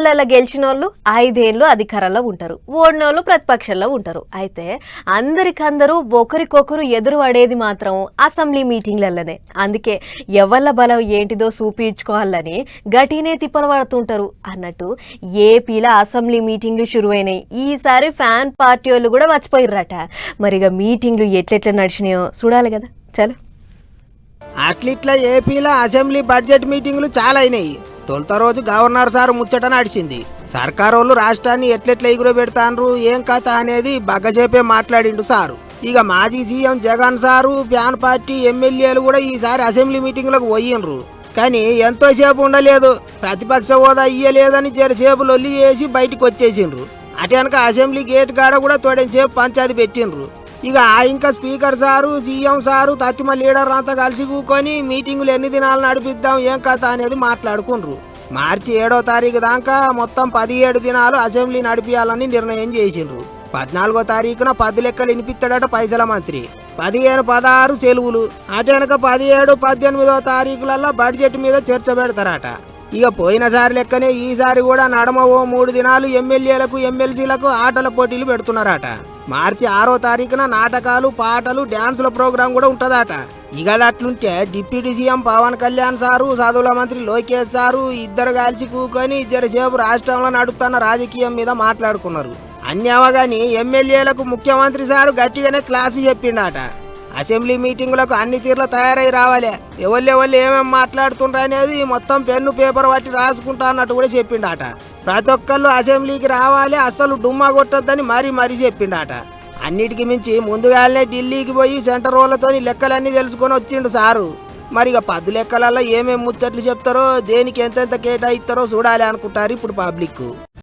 ఎన్నికలలో గెలిచిన వాళ్ళు ఐదేళ్ళు అధికారంలో ఉంటారు ఓడిన వాళ్ళు ప్రతిపక్షంలో ఉంటారు. అయితే అందరికందరూ ఒకరికొకరు ఎదురు పడేది మాత్రం అసెంబ్లీ మీటింగ్లలోనే. అందుకే ఎవళ్ళ బలం ఏంటిదో చూపించుకోవాలని గటినే తిప్పలు పడుతుంటారు అన్నట్టు ఏపీలో అసెంబ్లీ మీటింగ్లు షురువైనాయి. ఈసారి ఫ్యాన్ పార్టీ వాళ్ళు కూడా మర్చిపోయిర్రట. మరి ఇక మీటింగ్లు ఎట్లెట్లా నడిచినాయో చూడాలి కదా. చలో. అట్లిట్లా ఏపీలో అసెంబ్లీ బడ్జెట్ మీటింగ్లు చాలా అయినాయి. తొలుత రోజు గవర్నర్ సార్ ముచ్చట నడిచింది. సర్కారోళ్ళు రాష్ట్రాన్ని ఎట్లెట్ల ఎగురు పెడతాన్రు ఏం కథ అనేది బగ్గజేపే మాట్లాడిండు సారు. ఇక మాజీ CM Jagan sir fan party ఎమ్మెల్యేలు కూడా ఈసారి అసెంబ్లీ మీటింగ్లకు పోయినరు. కానీ ఎంతోసేపు ఉండలేదు ప్రతిపక్ష హోదా ఇయ్యలేదని జరసేపు లొల్లి చేసి బయటకు వచ్చేసిండ్రు అటు వెనక అసెంబ్లీ గేట్ కాడ కూడా తోడేసేపు పంచాది పెట్టిండ్రు ఇక ఆ ఇంకా స్పీకర్ సారు సీఎం సారు తత్తిమ లీడర్ అంతా కలిసి కూకొని మీటింగులు ఎన్ని దినాలు నడిపిద్దాం ఏం కథ అనేది మాట్లాడుకుండ్రు. మార్చి ఏడో తారీఖు దాకా మొత్తం పదిహేడు దినాలు అసెంబ్లీ నడిపించాలని నిర్ణయం చేసిండ్రు. పద్నాలుగో తారీఖున పది లెక్కలు వినిపిస్తాడట పైసల మంత్రి. పదిహేను పదహారు సెలవులు. అటు పదిహేడు పద్దెనిమిదో తారీఖులలో బడ్జెట్ మీద చర్చ పెడతారట. ఇక పోయినసారి లెక్కనే ఈసారి కూడా నడమ ఓ మూడు దినాలు ఎమ్మెల్యేలకు ఎమ్మెల్సీలకు ఆటల పోటీలు పెడుతున్నారట. మార్చి ఆరో తారీఖున నాటకాలు పాటలు డ్యాన్సుల ప్రోగ్రాం కూడా ఉంటుందట. ఇక అట్లుంటే deputy CM Pawan Kalyan sir చదువుల మంత్రి లోకేష్ సారు ఇద్దరు కలిసి కూకొని ఇద్దరు రాష్ట్రంలో నడుస్తున్న రాజకీయం మీద మాట్లాడుకున్నారు. అన్ని అవగాని ఎమ్మెల్యేలకు ముఖ్యమంత్రి సారు గట్టిగానే క్లాసు చెప్పిండట. అసెంబ్లీ మీటింగులకు అన్ని తీర్ల తయారై రావాలి. ఎవళ్ళెవళ్ళు ఏమేమి ఏమేం అనేది మొత్తం పెన్ను పేపర్ పట్టి రాసుకుంటా అన్నట్టు కూడా చెప్పిండట. ప్రతి ఒక్కళ్ళు అసెంబ్లీకి రావాలి అస్సలు డుమ్మా కొట్టొద్దని మరీ మరీ చెప్పిండట. అన్నిటికి మించి ముందుగానే ఢిల్లీకి పోయి సెంటర్ వాళ్ళతోని లెక్కలన్నీ తెలుసుకొని వచ్చిండు సారు. మరి ఇక పద్దు లెక్కలలో ఏమేమి ముచ్చట్లు చెప్తారో దేనికి ఎంతెంత కేటాయిస్తారో చూడాలి అనుకుంటారు ఇప్పుడు పబ్లిక్